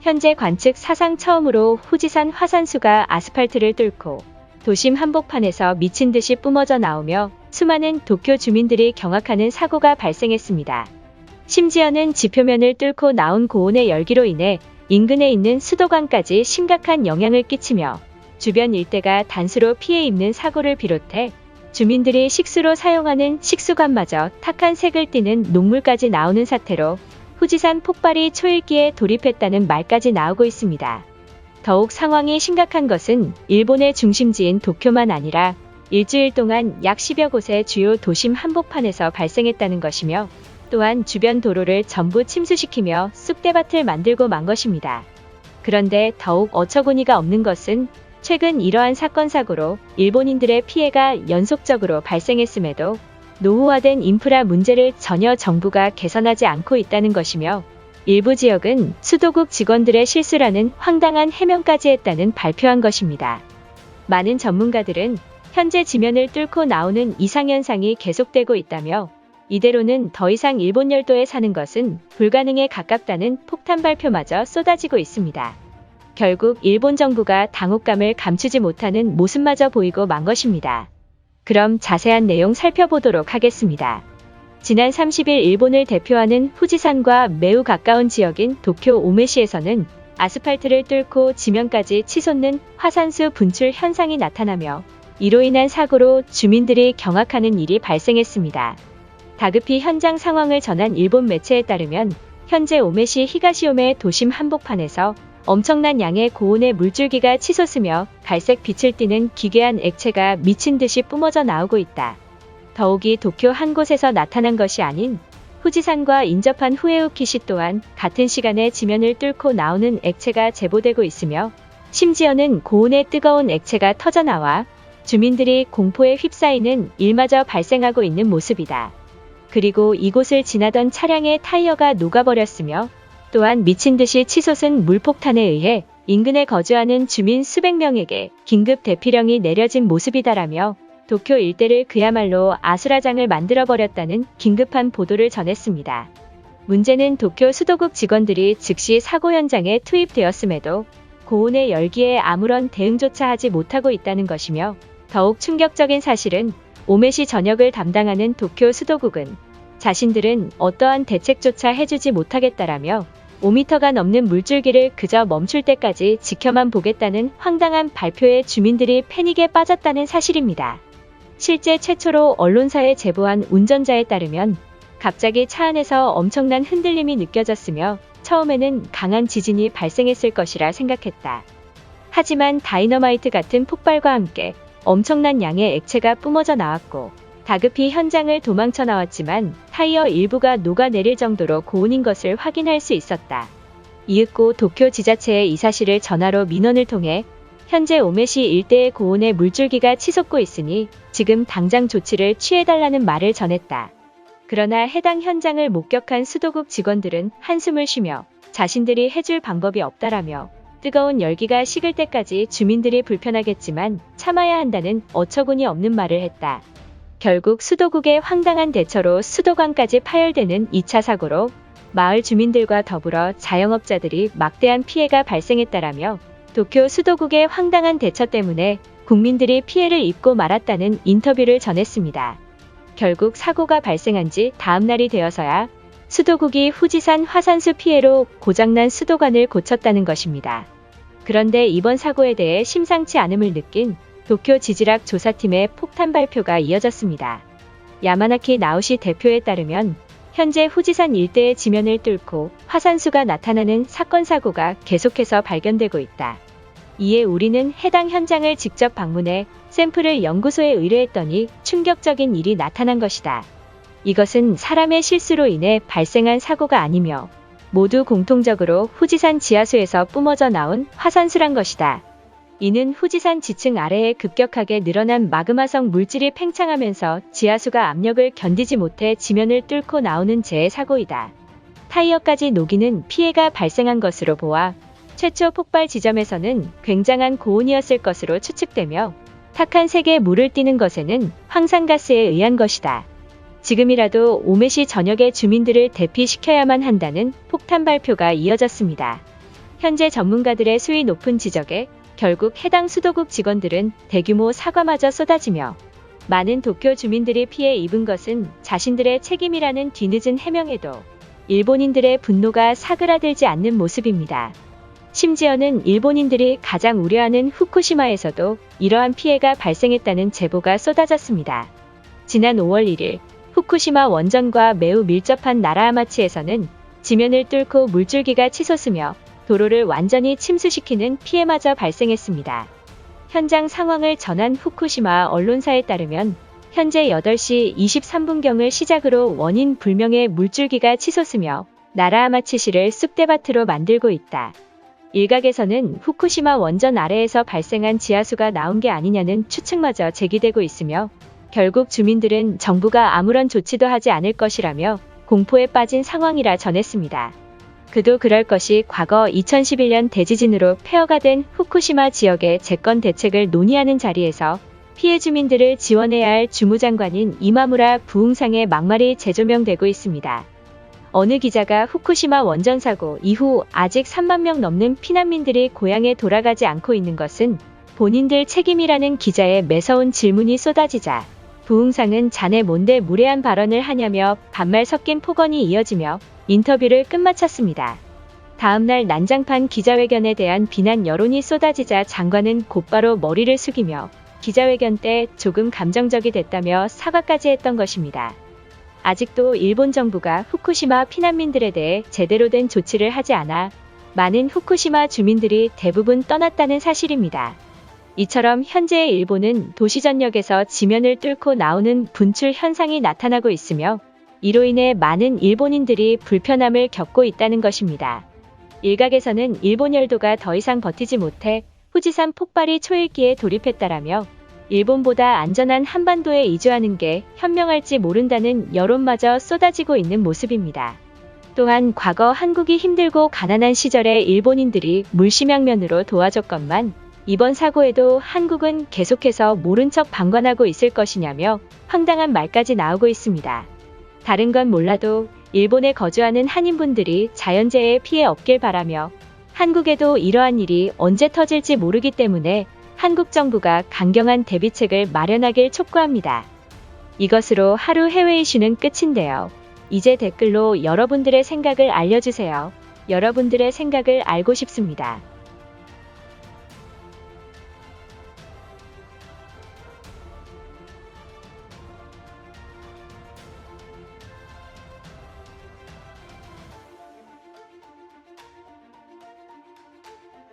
현재 관측 사상 처음으로 후지산 화산수가 아스팔트를 뚫고 도심 한복판에서 미친 듯이 뿜어져 나오며 수많은 도쿄 주민들이 경악하는 사고가 발생했습니다. 심지어는 지표면을 뚫고 나온 고온의 열기로 인해 인근에 있는 수도관까지 심각한 영향을 끼치며 주변 일대가 단수로 피해 입는 사고를 비롯해 주민들이 식수로 사용하는 식수관마저 탁한 색을 띠는 녹물까지 나오는 사태로 후지산 폭발이 초일기에 돌입했다는 말까지 나오고 있습니다. 더욱 상황이 심각한 것은 일본의 중심지인 도쿄만 아니라 일주일 동안 약 10여 곳의 주요 도심 한복판에서 발생했다는 것이며 또한 주변 도로를 전부 침수시키며 쑥대밭을 만들고 만 것입니다. 그런데 더욱 어처구니가 없는 것은 최근 이러한 사건 사고로 일본인들의 피해가 연속적으로 발생했음에도 노후화된 인프라 문제를 전혀 정부가 개선하지 않고 있다는 것이며 일부 지역은 수도국 직원들의 실수라는 황당한 해명까지 했다는 발표한 것입니다. 많은 전문가들은 현재 지면을 뚫고 나오는 이상현상이 계속되고 있다며 이대로는 더 이상 일본 열도에 사는 것은 불가능에 가깝다는 폭탄 발표마저 쏟아지고 있습니다. 결국 일본 정부가 당혹감을 감추지 못하는 모습마저 보이고 만 것입니다. 그럼 자세한 내용 살펴보도록 하겠습니다. 지난 30일 일본을 대표하는 후지산과 매우 가까운 지역인 도쿄 오메시에서는 아스팔트를 뚫고 지면까지 치솟는 화산수 분출 현상이 나타나며 이로 인한 사고로 주민들이 경악하는 일이 발생했습니다. 다급히 현장 상황을 전한 일본 매체에 따르면 현재 오메시 히가시오메 도심 한복판에서 엄청난 양의 고온의 물줄기가 치솟으며 갈색 빛을 띠는 기괴한 액체가 미친 듯이 뿜어져 나오고 있다. 더욱이 도쿄 한 곳에서 나타난 것이 아닌 후지산과 인접한 후에우키시 또한 같은 시간에 지면을 뚫고 나오는 액체가 제보되고 있으며 심지어는 고온의 뜨거운 액체가 터져나와 주민들이 공포에 휩싸이는 일마저 발생하고 있는 모습이다. 그리고 이곳을 지나던 차량의 타이어가 녹아버렸으며 또한 미친 듯이 치솟은 물폭탄에 의해 인근에 거주하는 주민 수백 명에게 긴급 대피령이 내려진 모습이다라며 도쿄 일대를 그야말로 아수라장을 만들어버렸다는 긴급한 보도를 전했습니다. 문제는 도쿄 수도국 직원들이 즉시 사고 현장에 투입되었음에도 고온의 열기에 아무런 대응조차 하지 못하고 있다는 것이며 더욱 충격적인 사실은 오메시 전역을 담당하는 도쿄 수도국은 자신들은 어떠한 대책조차 해주지 못하겠다라며 5m가 넘는 물줄기를 그저 멈출 때까지 지켜만 보겠다는 황당한 발표에 주민들이 패닉에 빠졌다는 사실입니다. 실제 최초로 언론사에 제보한 운전자에 따르면 갑자기 차 안에서 엄청난 흔들림이 느껴졌으며 처음에는 강한 지진이 발생했을 것이라 생각했다. 하지만 다이너마이트 같은 폭발과 함께 엄청난 양의 액체가 뿜어져 나왔고 다급히 현장을 도망쳐 나왔지만 타이어 일부가 녹아내릴 정도로 고온인 것을 확인할 수 있었다. 이윽고 도쿄 지자체에 이 사실을 전화로 민원을 통해 현재 오메시 일대의 고온의 물줄기가 치솟고 있으니 지금 당장 조치를 취해달라는 말을 전했다. 그러나 해당 현장을 목격한 수도국 직원들은 한숨을 쉬며 자신들이 해줄 방법이 없다라며 뜨거운 열기가 식을 때까지 주민들이 불편하겠지만 참아야 한다는 어처구니 없는 말을 했다. 결국 수도국의 황당한 대처로 수도관까지 파열되는 2차 사고로 마을 주민들과 더불어 자영업자들이 막대한 피해가 발생했다라며 도쿄 수도국의 황당한 대처 때문에 국민들이 피해를 입고 말았다는 인터뷰를 전했습니다. 결국 사고가 발생한 지 다음 날이 되어서야 수도국이 후지산 화산수 피해로 고장난 수도관을 고쳤다는 것입니다. 그런데 이번 사고에 대해 심상치 않음을 느낀 도쿄 지질학 조사팀의 폭탄 발표가 이어졌습니다. 야마나키 나우시 대표에 따르면 현재 후지산 일대의 지면을 뚫고 화산수가 나타나는 사건 사고가 계속해서 발견되고 있다. 이에 우리는 해당 현장을 직접 방문해 샘플을 연구소에 의뢰했더니 충격적인 일이 나타난 것이다. 이것은 사람의 실수로 인해 발생한 사고가 아니며 모두 공통적으로 후지산 지하수에서 뿜어져 나온 화산수란 것이다. 이는 후지산 지층 아래에 급격하게 늘어난 마그마성 물질이 팽창하면서 지하수가 압력을 견디지 못해 지면을 뚫고 나오는 재해 사고이다. 타이어까지 녹이는 피해가 발생한 것으로 보아 최초 폭발 지점에서는 굉장한 고온이었을 것으로 추측되며 탁한 색의 물을 띠는 것에는 황산가스에 의한 것이다. 지금이라도 오메시 전역의 주민들을 대피시켜야만 한다는 폭탄 발표가 이어졌습니다. 현재 전문가들의 수위 높은 지적에 결국 해당 수도국 직원들은 대규모 사과마저 쏟아지며 많은 도쿄 주민들이 피해 입은 것은 자신들의 책임이라는 뒤늦은 해명에도 일본인들의 분노가 사그라들지 않는 모습입니다. 심지어는 일본인들이 가장 우려하는 후쿠시마에서도 이러한 피해가 발생했다는 제보가 쏟아졌습니다. 지난 5월 1일 후쿠시마 원전과 매우 밀접한 나라아마치에서는 지면을 뚫고 물줄기가 치솟으며 도로를 완전히 침수시키는 피해마저 발생했습니다. 현장 상황을 전한 후쿠시마 언론사에 따르면 현재 8시 23분경을 시작으로 원인 불명의 물줄기가 치솟으며 나라아마치시를 쑥대밭으로 만들고 있다. 일각에서는 후쿠시마 원전 아래에서 발생한 지하수가 나온 게 아니냐는 추측마저 제기되고 있으며 결국 주민들은 정부가 아무런 조치도 하지 않을 것이라며 공포에 빠진 상황이라 전했습니다. 그도 그럴 것이 과거 2011년 대지진으로 폐허가 된 후쿠시마 지역의 재건 대책을 논의하는 자리에서 피해 주민들을 지원해야 할 주무장관인 이마무라 부흥상의 막말이 재조명되고 있습니다. 어느 기자가 후쿠시마 원전 사고 이후 아직 3만 명 넘는 피난민들이 고향에 돌아가지 않고 있는 것은 본인들 책임이라는 기자의 매서운 질문이 쏟아지자 부흥상은 자네 뭔데 무례한 발언을 하냐며 반말 섞인 폭언이 이어지며 인터뷰를 끝마쳤습니다. 다음날 난장판 기자회견에 대한 비난 여론이 쏟아지자 장관은 곧바로 머리를 숙이며 기자회견 때 조금 감정적이 됐다며 사과까지 했던 것입니다. 아직도 일본 정부가 후쿠시마 피난민들에 대해 제대로 된 조치를 하지 않아 많은 후쿠시마 주민들이 대부분 떠났다는 사실입니다. 이처럼 현재의 일본은 도시 전역에서 지면을 뚫고 나오는 분출 현상이 나타나고 있으며 이로 인해 많은 일본인들이 불편함을 겪고 있다는 것입니다. 일각에서는 일본 열도가 더 이상 버티지 못해 후지산 폭발이 초일기에 돌입했다라며 일본보다 안전한 한반도에 이주하는 게 현명할지 모른다는 여론마저 쏟아지고 있는 모습입니다. 또한 과거 한국이 힘들고 가난한 시절에 일본인들이 물심양면으로 도와줬건만 이번 사고에도 한국은 계속해서 모른 척 방관하고 있을 것이냐며 황당한 말까지 나오고 있습니다. 다른 건 몰라도 일본에 거주하는 한인분들이 자연재해에 피해 없길 바라며 한국에도 이러한 일이 언제 터질지 모르기 때문에 한국 정부가 강경한 대비책을 마련하길 촉구합니다. 이것으로 하루 해외 이슈는 끝인데요. 이제 댓글로 여러분들의 생각을 알려주세요. 여러분들의 생각을 알고 싶습니다.